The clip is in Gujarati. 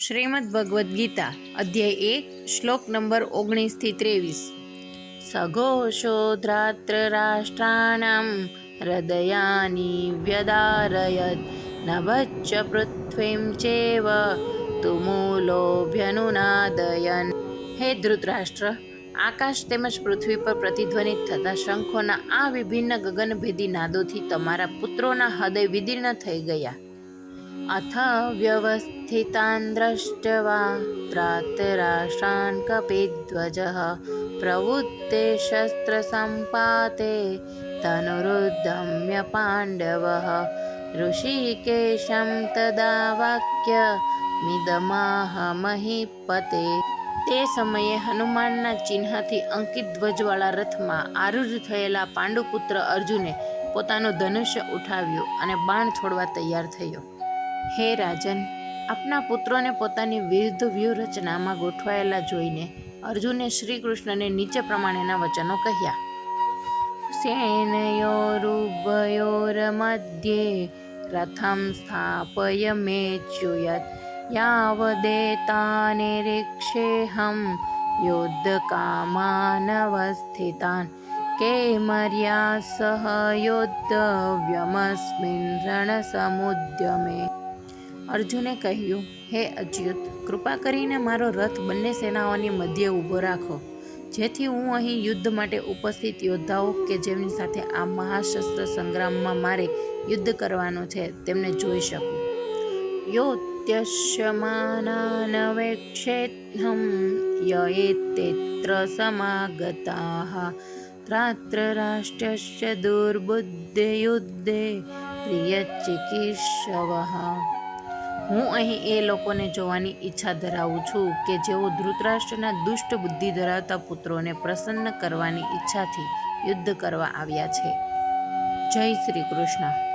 શ્રીમદ ભગવદ્ ગીતા, અધ્યાય એક, શ્લોક નંબર ઓગણીસથી ત્રેવીસ. સઘોષો ધ્રાતરાષ્ટ્રાણામ હૃદયાની વ્યદારયદ નભચ્ચ પૃથ્વીમ ચેવ તુમૂલોભ્યનુનાદયન હે ધૃતરાષ્ટ્ર, આકાશ તેમજ પૃથ્વી પર પ્રતિધ્વનિત થતા શંખોના આ વિભિન્ન ગગનભેદી નાદોથી તમારા પુત્રોના હૃદય વિદીર્ણ થઈ ગયા. अथ व्यवस्थितान् दृष्ट्वा त्रातराष्ट्रान् कपिध्वजः प्रवृत्ते शस्त्रसम्पाते तनुरुद्धम्य पाण्डवः ऋषिकेशं तदा वाक्य મિદમાહ મહીપતે તે સમયે હનુમાનના ચિહ્નથી અંકિત ધ્વજવાળા રથમાં આરૂઢ થયેલા પાંડુપુત્ર અર્જુને પોતાનું ધનુષ્ય ઉઠાવ્યું અને બાણ છોડવા તૈયાર થયો હે રાજન, આપના પુત્રોને પોતાની વિરુદ્ધ વ્યૂહરચનામાં ગોઠવાયેલા જોઈને અર્જુને શ્રી કૃષ્ણને નીચે પ્રમાણેના વચનો કહ્યા. સેનયોરુભયોરમધ્યે રથમ સ્થાપય મેચ્યુયત યાવદેતાને રીક્ષેહમ યોદ્ધકામાનવસ્થિતાન કે મર્યા સહ યોદ્ધવ્યમસ્મિન રણસમુદ્યમે. અર્જુને કહ્યું, હે અચ્યુત, કૃપા કરીને મારો રથ બંને સેનાઓની મધ્યે ઊભો રાખો. જેથી હું અહીં યુદ્ધ માટે ઉપસ્થિત યોદ્ધાઓ કે જેમની સાથે આ મહાશસ્ત્ર સંગ્રામમાં મારે યુદ્ધ કરવાનું છે, તેમને જોઈ શકું. યોત્યશ્યમાનાનવેક્ષેહમ યએતેત્ર સમાગતાઃ ત્રાત્રરાષ્ટ્રસ્ય દુર્બુદ્ધયુદ્ધે પ્રિયચિકિત્સવઃ હું અહીં એ લોકોને જોવાની ઈચ્છા ધરાવું છું કે જેઓ ધૃતરાષ્ટ્રના દુષ્ટ બુદ્ધિ ધરાવતા પુત્રોને પ્રસન્ન કરવાની ઈચ્છાથી યુદ્ધ કરવા આવ્યા છે. જય શ્રી કૃષ્ણ.